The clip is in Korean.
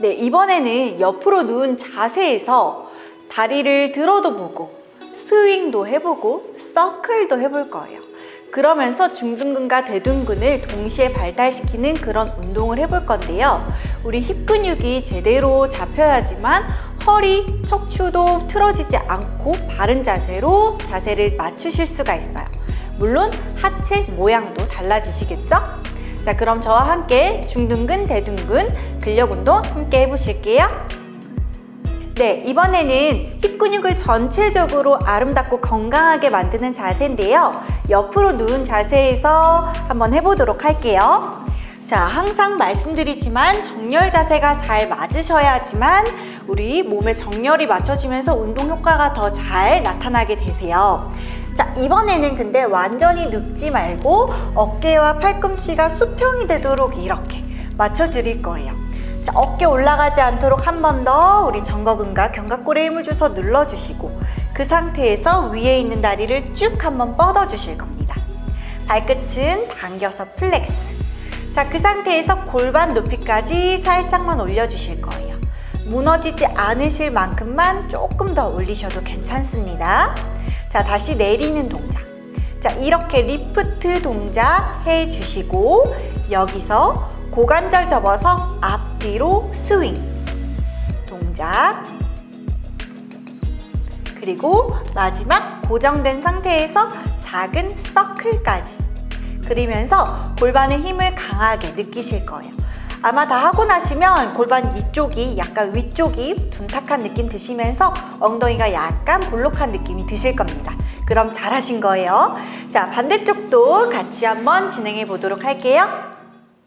네, 이번에는 옆으로 누운 자세에서 다리를 들어도 보고 스윙도 해보고 서클도 해볼 거예요. 그러면서 중둔근과 대둔근을 동시에 발달시키는 그런 운동을 해볼 건데요. 우리 힙 근육이 제대로 잡혀야지만 허리, 척추도 틀어지지 않고 바른 자세로 자세를 맞추실 수가 있어요. 물론 하체 모양도 달라지시겠죠? 자, 그럼 저와 함께 중둔근, 대둔근 근력 운동 함께 해보실게요. 네, 이번에는 힙 근육을 전체적으로 아름답고 건강하게 만드는 자세인데요. 옆으로 누운 자세에서 한번 해보도록 할게요. 자, 항상 말씀드리지만 정렬 자세가 잘 맞으셔야지만 우리 몸의 정렬이 맞춰지면서 운동 효과가 더 잘 나타나게 되세요. 자, 이번에는 근데 완전히 눕지 말고 어깨와 팔꿈치가 수평이 되도록 이렇게 맞춰드릴 거예요. 자, 어깨 올라가지 않도록 한 번 더 우리 정거근과 견갑골에 힘을 줘서 눌러주시고 그 상태에서 위에 있는 다리를 쭉 한번 뻗어주실 겁니다. 발끝은 당겨서 플렉스. 자, 그 상태에서 골반 높이까지 살짝만 올려주실 거예요. 무너지지 않으실 만큼만 조금 더 올리셔도 괜찮습니다. 자, 다시 내리는 동작. 자, 이렇게 리프트 동작 해주시고 여기서 고관절 접어서 앞뒤로 스윙 동작 그리고 마지막 고정된 상태에서 작은 서클까지 그리면서 골반의 힘을 강하게 느끼실 거예요. 아마 다 하고 나시면 골반 위쪽이 약간 위쪽이 둔탁한 느낌 드시면서 엉덩이가 약간 볼록한 느낌이 드실 겁니다. 그럼 잘하신 거예요. 자, 반대쪽도 같이 한번 진행해 보도록 할게요.